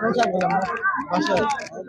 Masa belum? Masa.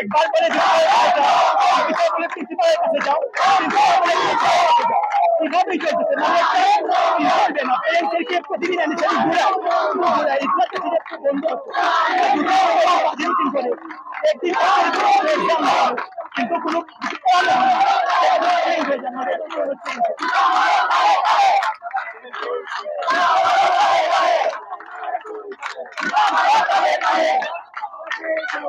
একবার করে বলে প্রিন্সিপালের কাছে যাও প্রিন্সিপাল বলে এইভাবেই চলতেছে মানে একটা চলবে না প্যারেন্টদেরকে প্রতিদিন এনেছেন ঘুরায় ঘুরায় ইসলাম প্রেসিডেন্ট বন্ধ হচ্ছে করে একদিন পরে exam হবে। কিন্তু কোনো কিছু করার নেই। এই হয়ে যায়, মানে এটা হচ্ছে না। আমরা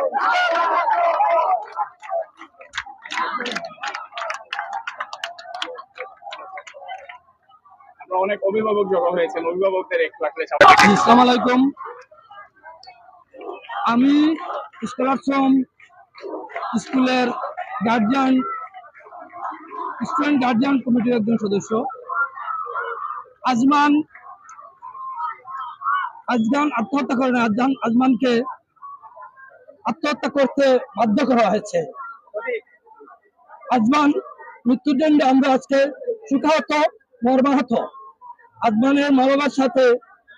অনেক অভিভাবক জড়ো হয়েছেন, অভিভাবকদের আলাইকুম। আমি স্কলারশ্রম স্কুলের গার্জিয়ান, স্টুডেন্ট গার্জিয়ান কমিটির একজন সদস্য। আজমান আজমান আত্মহত্যা করেন। আজমান আজমানকে আত্মহত্যা করতে বাধ্য করা হয়েছে। আজমান মৃত্যুদণ্ডে আমরা আজকে সুখাহত, মর্মাহত। আজমানের মা বাবার সাথে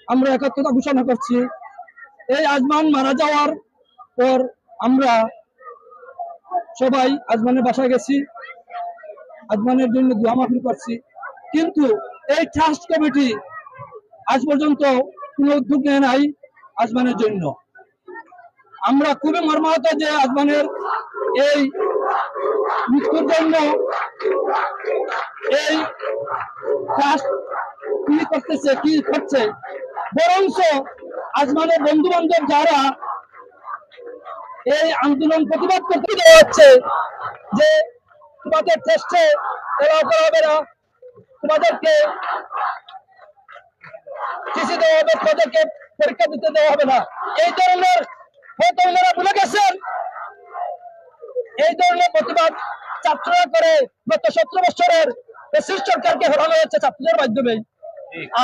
আমরা একত্রতা ঘোষণা করছি। এই আজমান মারা যাওয়ার পর আমরা সবাই আজমানের বাসায় গেছি। আজমানের জন্য দোয়া মাহফিল করছি। কিন্তু এই ট্রাস্ট কমিটি আজ পর্যন্ত কোনো উদ্যোগ নেয় নাই আজমানের জন্য। আমরা খুবই মর্মাহত যে আজমানের এই মৃত্যুর জন্য এই ট্রাস্ট কি করতেছে, কি করছে? বরঞ্চ আজমানের বন্ধু বান্ধব যারা এই আন্দোলন প্রতিবাদ করতে দেওয়া হচ্ছে যে তোমাদের টেস্টে এলাও করা হবে না, তোমাদেরকে চিঠি দেওয়া হবে, তোমাদেরকে পরীক্ষা দিতে দেওয়া হবে না। এই ধরনের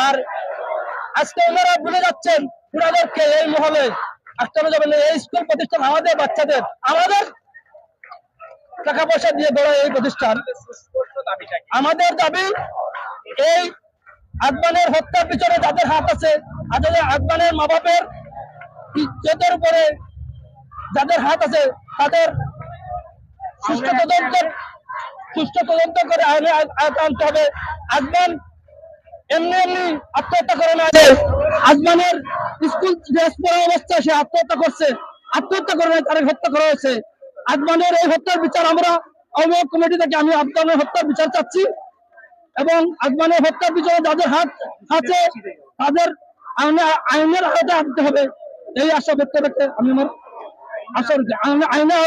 আর আজকে আমাদের, বাচ্চাদের, আমাদের টাকা পয়সা দিয়ে এই প্রতিষ্ঠান? আমাদের দাবি এই আদমানের হত্যার পিছনে যাদের হাত আছে আদমানের মা বাপের ইজ্জতের উপরে যাদের হাত আছে, তাদের সুষ্ঠু তদন্ত সুষ্ঠু তদন্ত করে আইনে আনতে হবে। আজমান এমনি এমনি আত্মহত্যা করে না আজমানের স্কুল ড্রেস পরা অবস্থায় সে আত্মহত্যা করছে। আত্মহত্যা করে না তার হত্যা করা হয়েছে। আজমানের এই হত্যার বিচার আমরা অভিভাবক কমিটি থেকে আমি আজমানের হত্যার বিচার চাচ্ছি এবং আজমানের হত্যার বিচারে যাদের হাত আছে, তাদের আইনে- আইনের আওতায় আনতে হবে। এই আশা ব্যক্ত রেখে আমি আমার আশা রাখি। আইনে- আইনের